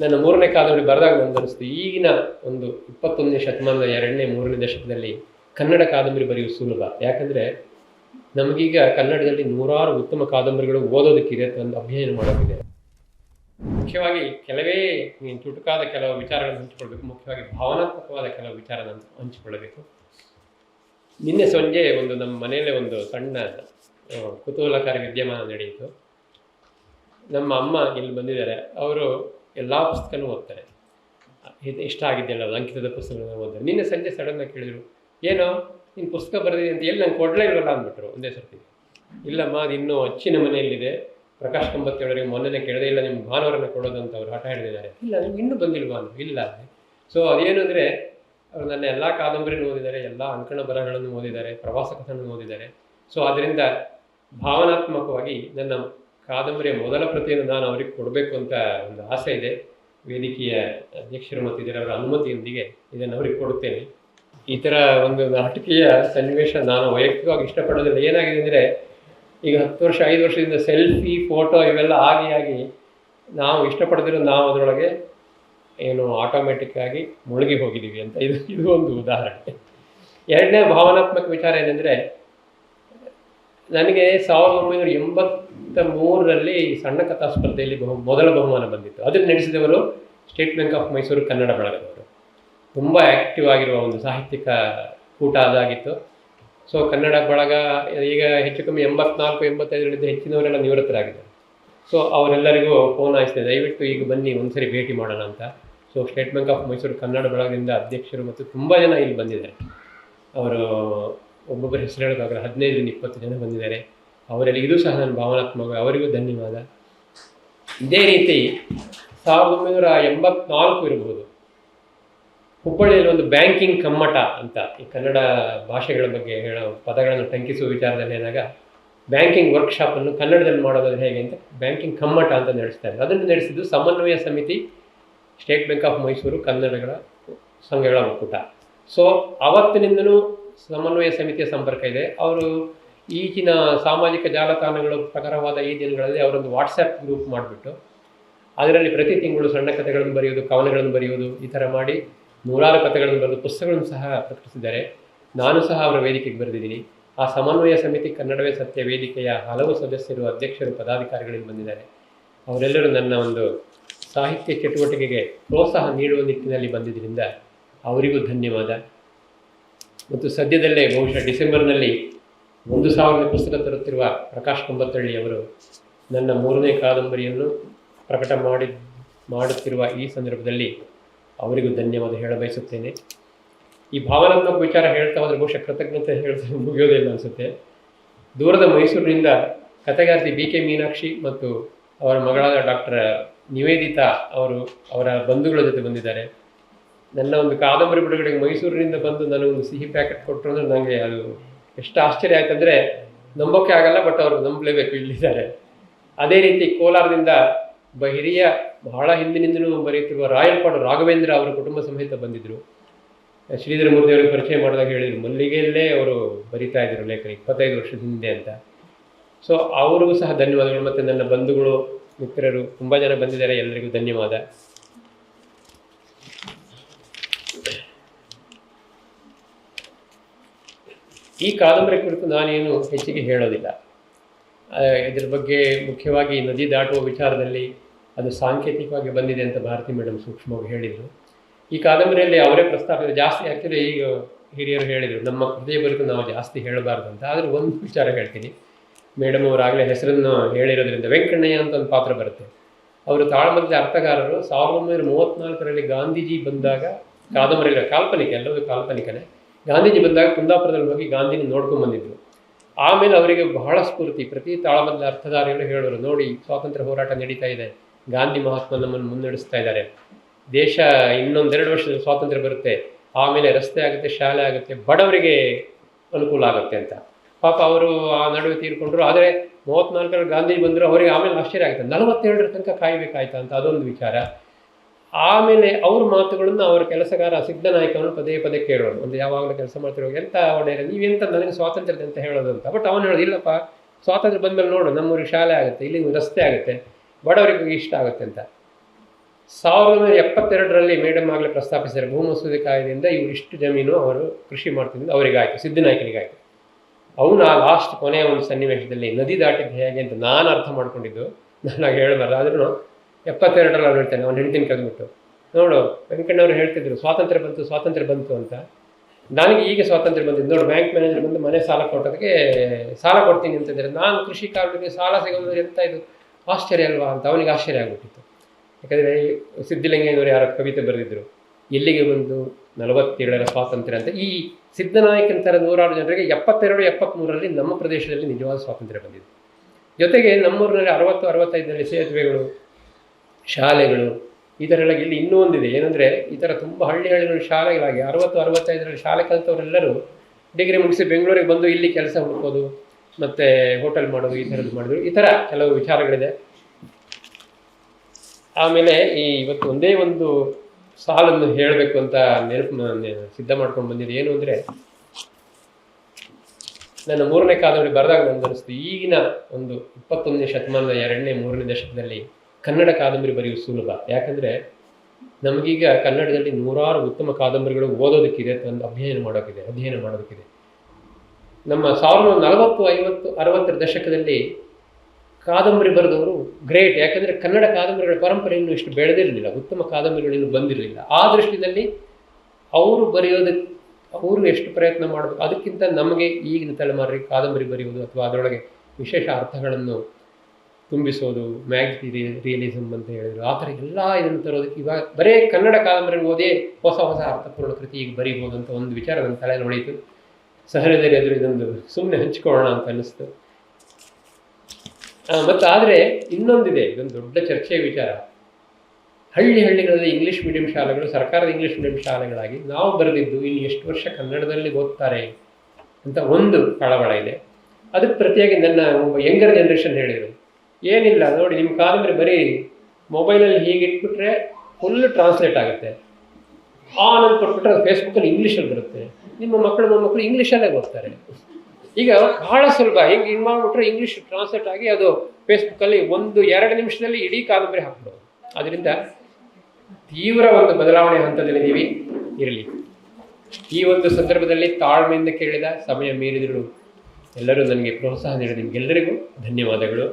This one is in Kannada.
ನನ್ನ ಮೂರನೇ ಕಾದಂಬರಿ ಬರೆದಾಗ ನನಗೆ ಅನಿಸ್ತು ಈಗಿನ ಒಂದು ಇಪ್ಪತ್ತೊಂದನೇ ಶತಮಾನದ ಎರಡನೇ ಮೂರನೇ ದಶಕದಲ್ಲಿ ಕನ್ನಡ ಕಾದಂಬರಿ ಬರೆಯುವ ಸುಲಭ. ಯಾಕಂದರೆ ನಮಗೀಗ ಕನ್ನಡದಲ್ಲಿ ನೂರಾರು ಉತ್ತಮ ಕಾದಂಬರಿಗಳು ಓದೋದಕ್ಕಿದೆ ಒಂದು ಅಧ್ಯಯನ ಮಾಡೋದಿದೆ. ಮುಖ್ಯವಾಗಿ ಕೆಲವೇ ನೀನು ಚುಟುಕಾದ ಕೆಲವು ವಿಚಾರಗಳನ್ನು ಹಂಚಿಕೊಳ್ಬೇಕು. ಮುಖ್ಯವಾಗಿ ಭಾವನಾತ್ಮಕವಾದ ಕೆಲವು ವಿಚಾರನ ಹಂಚಿಕೊಳ್ಳಬೇಕು. ನಿನ್ನೆ ಸಂಜೆ ಒಂದು ನಮ್ಮ ಮನೆಯಲ್ಲೇ ಒಂದು ಸಣ್ಣ ಕುತೂಹಲಕಾರಿ ವಿದ್ಯಮಾನ ನಡೆಯಿತು. ನಮ್ಮ ಅಮ್ಮ ಇಲ್ಲಿ ಬಂದಿದ್ದಾರೆ. ಅವರು ಎಲ್ಲ ಪುಸ್ತಕನೂ ಓದ್ತಾರೆ. ಇದು ಇಷ್ಟ ಆಗಿದ್ದೆಲ್ಲ ಅಂಕಿತದ ಪುಸ್ತಕಗಳನ್ನ ಓದ್ತಾರೆ. ನಿನ್ನೆ ಸಂಜೆ ಸಡನ್ನಾಗಿ ಕೇಳಿದರು, ಏನೋ ನಿನ್ನ ಪುಸ್ತಕ ಬರೆದಿದೆ ಅಂತ ಎಲ್ಲಿ ನಂಗೆ ಕೊಡಲೇ ಇಲ್ವಲ್ಲ? ಅಂದ್ಬಿಟ್ರು ಒಂದೇ ಸರ್ತಿ. ಇಲ್ಲಮ್ಮ, ಅದು ಇನ್ನೂ ಅಚ್ಚಿನ ಮನೆಯಲ್ಲಿದೆ. ಪ್ರಕಾಶ್ ಕಂಬತ್ತೇಳರಿಗೆ ಮೊನ್ನೆ ಕೇಳದೆ, ಇಲ್ಲ ನಿಮ್ಗೆ ಭಾನುವಾರನ ಕೊಡೋದು ಅಂತ ಅವ್ರು ಹಠ ಹಿಡಿದಿದ್ದಾರೆ ಇಲ್ಲ, ನಿಮ್ಗೆ ಇನ್ನೂ ಬಂದಿಲ್ವಾ? ಅಂದ್ರೆ. ಇಲ್ಲ. ಸೊ ಅದೇನು ಅಂದರೆ, ಅವರು ನನ್ನ ಎಲ್ಲ ಕಾದಂಬರಿನೂ ಓದಿದ್ದಾರೆ, ಎಲ್ಲ ಅಂಕಣ ಬರಹಗಳನ್ನು ಓದಿದ್ದಾರೆ, ಪ್ರವಾಸ ಕಥನ ಓದಿದ್ದಾರೆ. ಸೊ ಅದರಿಂದ ಭಾವನಾತ್ಮಕವಾಗಿ ನನ್ನ ಕಾದಂಬರಿಯ ಮೊದಲ ಪ್ರತಿಯನ್ನು ನಾನು ಅವರಿಗೆ ಕೊಡಬೇಕು ಅಂತ ಒಂದು ಆಸೆ ಇದೆ. ವೇದಿಕೆಯ ಅಧ್ಯಕ್ಷರು ಮತ್ತು ಇದರ ಅವರ ಅನುಮತಿಯೊಂದಿಗೆ ಇದನ್ನು ಅವರಿಗೆ ಕೊಡುತ್ತೇನೆ. ಈ ಥರ ಒಂದು ನಾಟಕೀಯ ಸನ್ನಿವೇಶ ನಾನು ವೈಯಕ್ತಿಕವಾಗಿ ಇಷ್ಟಪಡೋದಿಲ್ಲ ಏನಾಗಿದೆ ಅಂದರೆ, ಈಗ ಹತ್ತು ವರ್ಷ, ಐದು ವರ್ಷದಿಂದ ಸೆಲ್ಫಿ, ಫೋಟೋ ಇವೆಲ್ಲ ಆಗಿ ಆಗಿ ನಾವು ಇಷ್ಟಪಡದಿರೋ ನಾವು ಅದರೊಳಗೆ ಏನು ಆಟೋಮೆಟಿಕ್ಕಾಗಿ ಮುಳುಗಿ ಹೋಗಿದ್ದೀವಿ ಅಂತ ಇದು ಇದು ಒಂದು ಉದಾಹರಣೆ. ಎರಡನೇ ಭಾವನಾತ್ಮಕ ವಿಚಾರ ಏನಂದರೆ, ನನಗೆ ಸಾವಿರದ ಒಂಬೈನೂರ ಎಂಬತ್ತ ಮೂರರಲ್ಲಿ ಸಣ್ಣ ಕಥಾ ಸ್ಪರ್ಧೆಯಲ್ಲಿ ಬಹು, ಮೊದಲ ಬಹುಮಾನ ಬಂದಿತ್ತು. ಅದನ್ನು ನಡೆಸಿದವರು state bank of Mysore Kannada ಬಳಗದವರು. ತುಂಬ ಆ್ಯಕ್ಟಿವ್ ಆಗಿರುವ ಒಂದು ಸಾಹಿತ್ಯಿಕ ಕೂಟ ಅದಾಗಿತ್ತು. ಸೊ ಕನ್ನಡ ಬಳಗ ಈಗ ಹೆಚ್ಚು ಕಮ್ಮಿ ಎಂಬತ್ನಾಲ್ಕು ಎಂಬತ್ತೈದರಿಂದ ಹೆಚ್ಚಿನವರೆಲ್ಲ ನಿವೃತ್ತರಾಗಿದ್ದಾರೆ. ಸೊ ಅವರೆಲ್ಲರಿಗೂ ಫೋನ್ ಹಾಯಿಸಿದೆ. ದಯವಿಟ್ಟು ಈಗ ಬನ್ನಿ, ಒಂದ್ಸರಿ ಭೇಟಿ ಮಾಡೋಣ ಅಂತ. So state bank of Mysore Kannada ಬಳಗದಿಂದ ಅಧ್ಯಕ್ಷರು ಮತ್ತು ತುಂಬ ಜನ ಇಲ್ಲಿ ಬಂದಿದ್ದಾರೆ. ಅವರು ಒಬ್ಬೊಬ್ಬರ ಹೆಸರು ಹೇಳೋಕ್ಕಾಗಲ್ಲ. ಹದಿನೈದರಿಂದ ಇಪ್ಪತ್ತು ಜನ ಬಂದಿದ್ದಾರೆ. ಅವರಲ್ಲಿ ಇದು ಸಹ ನನ್ನ ಭಾವನಾತ್ಮಕ, ಅವರಿಗೂ ಧನ್ಯವಾದ. ಇದೇ ರೀತಿ ಸಾವಿರದ ಒಂಬೈನೂರ ಎಂಬತ್ನಾಲ್ಕು ಇರಬಹುದು. ಹುಬ್ಬಳ್ಳಿಯಲ್ಲಿ ಒಂದು ಬ್ಯಾಂಕಿಂಗ್ ಕಮ್ಮಟ ಅಂತ ಈ ಕನ್ನಡ ಭಾಷೆಗಳ ಬಗ್ಗೆ ಹೇಳೋ ಪದಗಳನ್ನು ಟಂಕಿಸುವ ವಿಚಾರದಲ್ಲಿ ಏನಾಗ ಬ್ಯಾಂಕಿಂಗ್ ವರ್ಕ್ಶಾಪನ್ನು ಕನ್ನಡದಲ್ಲಿ ಮಾಡೋದು ಹೇಗೆ ಅಂತ ಬ್ಯಾಂಕಿಂಗ್ ಕಮ್ಮಟ ಅಂತ ನಡೆಸ್ತಾರೆ. ಅದನ್ನು ನಡೆಸಿದ್ದು ಸಮನ್ವಯ ಸಮಿತಿ, ಸ್ಟೇಟ್ ಬ್ಯಾಂಕ್ ಆಫ್ ಮೈಸೂರು, ಕನ್ನಡಗಳ ಸಂಘಗಳ ಒಕ್ಕೂಟ. ಸೊ ಅವತ್ತಿನಿಂದಲೂ ಸಮನ್ವಯ ಸಮಿತಿಯ ಸಂಪರ್ಕ ಇದೆ. ಅವರು ಈಗಿನ ಸಾಮಾಜಿಕ ಜಾಲತಾಣಗಳ ಪ್ರಕಾರವಾದ ಈ ದಿನಗಳಲ್ಲಿ ಅವರೊಂದು ವಾಟ್ಸಪ್ ಗ್ರೂಪ್ ಮಾಡಿಬಿಟ್ಟು, ಅದರಲ್ಲಿ ಪ್ರತಿ ತಿಂಗಳು ಸಣ್ಣ ಕಥೆಗಳನ್ನು ಬರೆಯೋದು, ಕವನಗಳನ್ನು ಬರೆಯೋದು, ಈ ಥರ ಮಾಡಿ ನೂರಾರು ಕಥೆಗಳನ್ನು ಬರೆದು ಪುಸ್ತಕಗಳನ್ನು ಸಹ ಪ್ರಕಟಿಸಿದ್ದಾರೆ. ನಾನು ಸಹ ಅವರ ವೇದಿಕೆಗೆ ಬರೆದಿದ್ದೀನಿ. ಆ ಸಮನ್ವಯ ಸಮಿತಿ ಕನ್ನಡವೇ ಸತ್ಯ ವೇದಿಕೆಯ ಹಲವು ಸದಸ್ಯರು, ಅಧ್ಯಕ್ಷರು, ಪದಾಧಿಕಾರಿಗಳಿಂದ ಬಂದಿದ್ದಾರೆ. ಅವರೆಲ್ಲರೂ ನನ್ನ ಒಂದು ಸಾಹಿತ್ಯ ಚಟುವಟಿಕೆಗೆ ಪ್ರೋತ್ಸಾಹ ನೀಡುವ ನಿಟ್ಟಿನಲ್ಲಿ ಬಂದಿದ್ದರಿಂದ ಅವರಿಗೂ ಧನ್ಯವಾದ. ಮತ್ತು ಸದ್ಯದಲ್ಲೇ ಬಹುಶಃ ಡಿಸೆಂಬರ್ನಲ್ಲಿ ಒಂದು ಸಾವಿರದ ಪುಸ್ತಕ ತರುತ್ತಿರುವ ಪ್ರಕಾಶ್ ಕುಂಬತ್ತಳ್ಳಿಯವರು ನನ್ನ ಮೂರನೇ ಕಾದಂಬರಿಯನ್ನು ಪ್ರಕಟ ಮಾಡಿ, ಮಾಡುತ್ತಿರುವ ಈ ಸಂದರ್ಭದಲ್ಲಿ ಅವರಿಗೂ ಧನ್ಯವಾದ ಹೇಳ ಬಯಸುತ್ತೇನೆ. ಈ ಭಾವನಾತ್ಮಕ ವಿಚಾರ ಹೇಳ್ತಾ ಹೋದರೆ ಬಹುಶಃ ಕೃತಜ್ಞತೆ ಹೇಳ್ತಾ ಮುಗಿಯೋದಿಲ್ಲ ಅನಿಸುತ್ತೆ. ದೂರದ ಮೈಸೂರಿನಿಂದ ಕಥೆಗಾರ್ತಿ ಬಿ ಕೆ ಮೀನಾಕ್ಷಿ ಮತ್ತು ಅವರ ಮಗಳಾದ ಡಾಕ್ಟರ್ ನಿವೇದಿತಾ ಅವರು ಅವರ ಬಂಧುಗಳ ಜೊತೆ ಬಂದಿದ್ದಾರೆ. ನನ್ನ ಒಂದು ಕಾದಂಬರಿ ಬಿಡುಗಡೆಗೆ ಮೈಸೂರಿನಿಂದ ಬಂದು ನನಗೊಂದು ಸಿಹಿ ಪ್ಯಾಕೆಟ್ ಕೊಟ್ಟರು ಅಂದರೆ ನನಗೆ ಅದು ಎಷ್ಟು ಆಶ್ಚರ್ಯ ಆಯ್ತಂದ್ರೆ ನಂಬೋಕೆ ಆಗಲ್ಲ ಬಟ್ ಅವರು ನಂಬಲೇಬೇಕು ಇಲ್ಲಿದ್ದಾರೆ. ಅದೇ ರೀತಿ ಕೋಲಾರದಿಂದ ಬಹಿರಿಯ ಹಿರಿಯ ಬಹಳ ಹಿಂದಿನಿಂದಲೂ ಬರೆಯುತ್ತಿರುವ ರಾಯಲ್ಪಾಡು ರಾಘವೇಂದ್ರ ಅವರ ಕುಟುಂಬ ಸಮೇತ ಬಂದಿದ್ದರು ಶ್ರೀಧರ ಮೂರ್ತಿ ಅವರಿಗೆ ಪರಿಚಯ ಮಾಡಿದಾಗ ಹೇಳಿದರು, ಮಲ್ಲಿಗೆಯಲ್ಲೇ ಅವರು ಬರಿತಾ ಇದ್ದರು ಲೇಖನ, ಇಪ್ಪತ್ತೈದು ವರ್ಷದ ಹಿಂದೆ ಅಂತ. ಸೊ ಅವರಿಗೂ ಸಹ ಧನ್ಯವಾದಗಳು, ಮತ್ತು ನನ್ನ ಬಂಧುಗಳು, ಮಿತ್ರರು, ತುಂಬ ಜನ ಬಂದಿದ್ದಾರೆ, ಎಲ್ಲರಿಗೂ ಧನ್ಯವಾದ. ಈ ಕಾದಂಬರಿ ಕುರಿತು ನಾನೇನು ಹೆಚ್ಚಿಗೆ ಹೇಳೋದಿಲ್ಲ. ಇದರ ಬಗ್ಗೆ ಮುಖ್ಯವಾಗಿ ನದಿ ದಾಟುವ ವಿಚಾರದಲ್ಲಿ ಅದು ಸಾಂಕೇತಿಕವಾಗಿ ಬಂದಿದೆ ಅಂತ ಭಾರತಿ ಮೇಡಮ್ ಸೂಕ್ಷ್ಮವಾಗಿ ಹೇಳಿದರು. ಈ ಕಾದಂಬರಿಯಲ್ಲಿ ಅವರೇ ಪ್ರಸ್ತಾಪ ಜಾಸ್ತಿ ಆ್ಯಕ್ಚುಲಿ ಈಗ ಹಿರಿಯರು ಹೇಳಿದರು, ನಮ್ಮ ಕೃತಿಯ ಬರೆದು ನಾವು ಜಾಸ್ತಿ ಹೇಳಬಾರ್ದು ಅಂತ. ಆದರೆ ಒಂದು ವಿಚಾರ ಹೇಳ್ತೀನಿ. ಮೇಡಮ್ ಅವರಾಗಲೇ ಹೆಸರನ್ನು ಹೇಳಿರೋದ್ರಿಂದ ವೆಂಕಣ್ಣಯ್ಯ ಅಂತ ಒಂದು ಪಾತ್ರ ಬರುತ್ತೆ. ಅವರು ತಾಳ್ಮದ ಅರ್ಥಗಾರರು. ಸಾವಿರದ ಒಂಬೈನೂರ ಮೂವತ್ತ್ನಾಲ್ಕರಲ್ಲಿ ಗಾಂಧೀಜಿ ಬಂದಾಗ ಕಾದಂಬರಿಗಳ ಕಾಲ್ಪನಿಕ, ಎಲ್ಲವೂ ಕಾಲ್ಪನಿಕನೇ. ಗಾಂಧೀಜಿ ಬಂದಾಗ ಕುಂದಾಪುರದಲ್ಲಿ ಹೋಗಿ ಗಾಂಧಿನ ನೋಡ್ಕೊಂಡು ಬಂದಿದ್ರು. ಆಮೇಲೆ ಅವರಿಗೆ ಬಹಳ ಸ್ಫೂರ್ತಿ, ಪ್ರತಿ ತಾಳಬದ್ಧ ಅರ್ಥಧಾರಿಗಳು ಹೇಳೋರು, ನೋಡಿ, ಸ್ವಾತಂತ್ರ್ಯ ಹೋರಾಟ ನಡೀತಾ ಇದೆ. ಗಾಂಧಿ ಮಹಾತ್ಮ ನಮ್ಮನ್ನು ಮುನ್ನಡೆಸ್ತಾ ಇದ್ದಾರೆ. ದೇಶ ಇನ್ನೊಂದೆರಡು ವರ್ಷದಲ್ಲಿ ಸ್ವಾತಂತ್ರ್ಯ ಬರುತ್ತೆ. ಆಮೇಲೆ ರಸ್ತೆ ಆಗುತ್ತೆ, ಶಾಲೆ ಆಗುತ್ತೆ, ಬಡವರಿಗೆ ಅನುಕೂಲ ಆಗುತ್ತೆ ಅಂತ. ಪಾಪ ಅವರು ಆ ನಡುವೆ ತೀರ್ಕೊಂಡ್ರು. ಆದರೆ ಮೂವತ್ತ್ನಾಲ್ಕರಲ್ಲಿ ಗಾಂಧೀಜಿ ಬಂದರು, ಅವರಿಗೆ ಆಮೇಲೆ ಆಶ್ಚರ್ಯ ಆಗುತ್ತೆ. ನಲವತ್ತೆರಡರ ತನಕ ಕಾಯಬೇಕಾಯ್ತಾ ಅಂತ ಅದೊಂದು ವಿಚಾರ. ಆಮೇಲೆ ಅವ್ರ ಮಾತುಗಳನ್ನು ಅವರ ಕೆಲಸಗಾರ ಸಿದ್ಧ ನಾಯಕವನ್ನು ಪದೇ ಪದೇ ಕೇಳೋರು ಒಂದು ಯಾವಾಗಲೂ ಕೆಲಸ ಮಾಡ್ತಿರೋ ಎಂತ ಒಡೆಯರೆ ನೀವೆಂತ ನನಗೆ ಸ್ವಾತಂತ್ರ್ಯ ಅಂತ ಹೇಳೋದು ಅಂತ. ಬಟ್ ಅವನು ಹೇಳೋದು, ಇಲ್ಲಪ್ಪ, ಸ್ವಾತಂತ್ರ್ಯ ಬಂದಮೇಲೆ ನೋಡು, ನಮ್ಮೂರಿಗೆ ಶಾಲೆ ಆಗುತ್ತೆ ಇಲ್ಲಿ ರಸ್ತೆ ಆಗುತ್ತೆ, ಬಡವರಿಗೂ ಇಷ್ಟ ಆಗುತ್ತೆ ಅಂತ. ಸಾವಿರದ ಒಂಬೈನೂರ ಎಪ್ಪತ್ತೆರಡರಲ್ಲಿ ಮೇಡಮ್ ಆಗಲೇ ಪ್ರಸ್ತಾಪಿಸಿದ್ದಾರೆ, ಭೂ ಮಸೂದೆ ಕಾಯ್ದೆಯಿಂದ ಇವರು ಇಷ್ಟು ಜಮೀನು ಅವರು ಕೃಷಿ ಮಾಡ್ತಿದ್ದು ಅವರಿಗಾಯಿತು ಸಿದ್ಧನಾಯಕನಿಗಾಯಿತು ಅವನು ಆ ಲಾಸ್ಟ್ ಕೊನೆಯ ಒಂದು ಸನ್ನಿವೇಶದಲ್ಲಿ, ನದಿ ದಾಟಿದ್ದು ಹೇಗೆ? ಅಂತ ನಾನು ಅರ್ಥ ಮಾಡ್ಕೊಂಡಿದ್ದು. ನಾನು ಹೇಳಬಾರ್ದು. ಆದ್ರೂ ಎಪ್ಪತ್ತೆರಡರಲ್ಲಿ ಅವ್ನು ಹೇಳ್ತಾನೆ, ಅವ್ನು ಹೆಂಡತಿನ ಕರೆದ್ಬಿಟ್ಟು. ನೋಡು, ವೆಂಕಣ್ಣವರು ಹೇಳ್ತಿದ್ರು, ಸ್ವಾತಂತ್ರ್ಯ ಬಂತು ಸ್ವಾತಂತ್ರ್ಯ ಬಂತು ಅಂತ. ನನಗೆ ಈಗ ಸ್ವಾತಂತ್ರ್ಯ ಬಂದಿದ್ದು ನೋಡು ಬ್ಯಾಂಕ್ ಮ್ಯಾನೇಜರ್ ಬಂದು ಮನೆ ಸಾಲ ಕೊಟ್ಟೋದಕ್ಕೆ ಸಾಲ ಕೊಡ್ತೀನಿ ಅಂತಂದರೆ ನಾನು ಕೃಷಿ ಕಾರ್ಮಿಕರಿಗೆ ಸಾಲ ಸಿಗೋದು ಎಂತ ಇದು ಆಶ್ಚರ್ಯ ಅಲ್ವಾ ಅಂತ ಅವನಿಗೆ ಆಶ್ಚರ್ಯ ಆಗ್ಬಿಟ್ಟಿತ್ತು. ಯಾಕಂದರೆ ಸಿದ್ದಲಿಂಗಯ್ಯನವರು ಯಾರೋ ಕವಿತೆ ಬರೆದಿದ್ರು, ಎಲ್ಲಿಗೆ ಬಂದು ನಲವತ್ತೇಳರ ಸ್ವಾತಂತ್ರ್ಯ ಅಂತ? ಈ ಸಿದ್ದನಾಯಕನ ಥರ ನೂರಾರು ಜನರಿಗೆ ಎಪ್ಪತ್ತೆರಡು ಎಪ್ಪತ್ತ್ಮೂರರಲ್ಲಿ ನಮ್ಮ ಪ್ರದೇಶದಲ್ಲಿ ನಿಜವಾದ ಸ್ವಾತಂತ್ರ್ಯ ಬಂದಿದೆ. ಜೊತೆಗೆ ನಮ್ಮೂರಿನಲ್ಲಿ ಅರವತ್ತು, ಅರವತ್ತೈದರಲ್ಲಿ ಸೇತುವೆಗಳು ಶಾಲೆಗಳು, ಈ ಥರ ಇಲ್ಲಿ ಇನ್ನೂ ಒಂದಿದೆ. ಏನಂದರೆ ಈ ಥರ ತುಂಬ ಹಳ್ಳಿ ಹಳ್ಳಿಗಳು ಶಾಲೆಗಳಾಗಿ ಅರವತ್ತು, ಅರವತ್ತೈದರಲ್ಲಿ ಶಾಲೆ ಕಲಿತವರೆಲ್ಲರೂ ಡಿಗ್ರಿ ಮುಗಿಸಿ ಬೆಂಗಳೂರಿಗೆ ಬಂದು ಇಲ್ಲಿ ಕೆಲಸ ಹುಡುಕೋದು, ಮತ್ತು ಹೋಟೆಲ್ ಮಾಡೋದು, ಈ ಥರದ್ದು ಮಾಡೋದು ಈ ಥರ ಕೆಲವು ವಿಚಾರಗಳಿದೆ. ಆಮೇಲೆ ಈ ಇವತ್ತು ಒಂದೇ ಒಂದು ಸಾಲನ್ನು ಹೇಳಬೇಕು ಅಂತ ನೆನಪು ಸಿದ್ಧ ಮಾಡ್ಕೊಂಡು ಬಂದಿದೆ. ಏನು ಅಂದರೆ, ನನ್ನ ಮೂರನೇ ಕಾಲದಲ್ಲಿ ಬರೆದಾಗ ನನಗೆ ಅನಿಸ್ತು ಈಗಿನ ಒಂದು ಇಪ್ಪತ್ತೊಂದನೇ ಶತಮಾನದ ಎರಡನೇ, ಮೂರನೇ ದಶಕದಲ್ಲಿ ಕನ್ನಡ ಕಾದಂಬರಿ ಬರೆಯುವ ಸುಲಭ. ಯಾಕಂದರೆ ನಮಗೀಗ ಕನ್ನಡದಲ್ಲಿ ನೂರಾರು ಉತ್ತಮ ಕಾದಂಬರಿಗಳು ಓದೋದಕ್ಕಿದೆ ಒಂದು ಅಧ್ಯಯನ ಮಾಡೋಕ್ಕಿದೆ, ಅಧ್ಯಯನ ಮಾಡೋದಕ್ಕಿದೆ. ನಮ್ಮ ಸಾವಿರದ ನಲವತ್ತು ಐವತ್ತು ಅರವತ್ತರ ದಶಕದಲ್ಲಿ ಕಾದಂಬರಿ ಬರೆದವರು ಗ್ರೇಟ್. ಯಾಕಂದರೆ ಕನ್ನಡ ಕಾದಂಬರಿಗಳ ಪರಂಪರೆ ಇನ್ನೂ ಇಷ್ಟು ಬೆಳೆದಿರಲಿಲ್ಲ, ಉತ್ತಮ ಕಾದಂಬರಿಗಳು ಇನ್ನೂ ಬಂದಿರಲಿಲ್ಲ. ಆ ದೃಷ್ಟಿಯಲ್ಲಿ ಅವರು ಬರೆಯೋದಕ್ಕೆ ಅವರು ಎಷ್ಟು ಪ್ರಯತ್ನ ಮಾಡಬೇಕು, ಅದಕ್ಕಿಂತ ನಮಗೆ ಈಗಿನ ತಲೆಮಾರಿಗೆ ಕಾದಂಬರಿ ಬರೆಯುವುದು ಅಥವಾ ಅದರೊಳಗೆ ವಿಶೇಷ ಅರ್ಥಗಳನ್ನು ತುಂಬಿಸೋದು ಮ್ಯಾಗ್ಸಿ ರಿಯಲಿಸಮ್ ಅಂತ ಹೇಳಿದ್ರು. ಆ ಥರ ಎಲ್ಲ ಇದನ್ನು ತರೋದಕ್ಕೆ ಇವಾಗ ಬರೇ ಕನ್ನಡ ಕಾದಂಬರಿ ಓದೇ ಹೊಸ ಹೊಸ ಅರ್ಥಪೂರ್ಣ ಕೃತಿ ಈಗ ಬರೀಬೋದು ಅಂತ ಒಂದು ವಿಚಾರ ನನ್ನ ತಲೆ ನೋಡಿತು ಸಹರದಲ್ಲಿ ಎದುರು ಇದೊಂದು ಸುಮ್ಮನೆ ಹಂಚ್ಕೊಳ್ಳೋಣ ಅಂತ ಅನ್ನಿಸ್ತು. ಮತ್ತು ಆದರೆ ಇನ್ನೊಂದಿದೆ, ಇದೊಂದು ದೊಡ್ಡ ಚರ್ಚೆಯ ವಿಚಾರ. ಹಳ್ಳಿ ಹಳ್ಳಿಗಳಲ್ಲಿ ಇಂಗ್ಲೀಷ್ ಮೀಡಿಯಂ ಶಾಲೆಗಳು, ಸರ್ಕಾರದ ಇಂಗ್ಲೀಷ್ ಮೀಡಿಯಂ ಶಾಲೆಗಳಾಗಿ ನಾವು ಬರೆದಿದ್ದು ಇನ್ನು ಎಷ್ಟು ವರ್ಷ ಕನ್ನಡದಲ್ಲಿ ಓದ್ತಾರೆ ಅಂತ ಒಂದು ಕಳವಳ ಇದೆ. ಅದಕ್ಕೆ ಪ್ರತಿಯಾಗಿ ನನ್ನ ಒಬ್ಬ ಯಂಗರ್ ಜನ್ರೇಷನ್ ಹೇಳಿದರು. ಏನಿಲ್ಲ, ನೋಡಿ ನಿಮ್ಮ ಕಾದಂಬರಿ ಬರೀ ಮೊಬೈಲಲ್ಲಿ ಹೀಗೆ ಇಟ್ಬಿಟ್ರೆ ಫುಲ್ ಟ್ರಾನ್ಸ್ಲೇಟ್ ಆಗುತ್ತೆ. ಆನ್ ಅಂತ ಕೊಟ್ಬಿಟ್ರೆ ಅದು ಫೇಸ್ಬುಕ್ಕಲ್ಲಿ ಇಂಗ್ಲೀಷಲ್ಲಿ ಬರುತ್ತೆ. ನಿಮ್ಮ ಮಕ್ಕಳು ಮೊಮ್ಮಕ್ಕಳು ಇಂಗ್ಲೀಷಲ್ಲೇ ಓದ್ತಾರೆ. ಈಗ ಬಹಳ ಸುಲಭ, ಹಿಂಗೆ ಹಿಂಗೆ ಮಾಡಿಬಿಟ್ರೆ ಇಂಗ್ಲೀಷ್ ಟ್ರಾನ್ಸ್ಲೇಟ್ ಆಗಿ ಅದು ಫೇಸ್ಬುಕ್ಕಲ್ಲಿ ಒಂದು, ಎರಡು ನಿಮಿಷದಲ್ಲಿ ಇಡೀ ಕಾದಂಬರಿ ಹಾಕ್ಬಿಡೋದು. ಅದರಿಂದ ತೀವ್ರ ಒಂದು ಬದಲಾವಣೆ ನೀವು ಇರಲಿ. ಈ ಒಂದು ಸಂದರ್ಭದಲ್ಲಿ ತಾಳ್ಮೆಯಿಂದ ಕೇಳಿದ ಸಮಯ ಮೀರಿದರು ಎಲ್ಲರೂ ನನಗೆ ಪ್ರೋತ್ಸಾಹ ನೀಡಿದ ನಿಮಗೆಲ್ಲರಿಗೂ ಧನ್ಯವಾದಗಳು.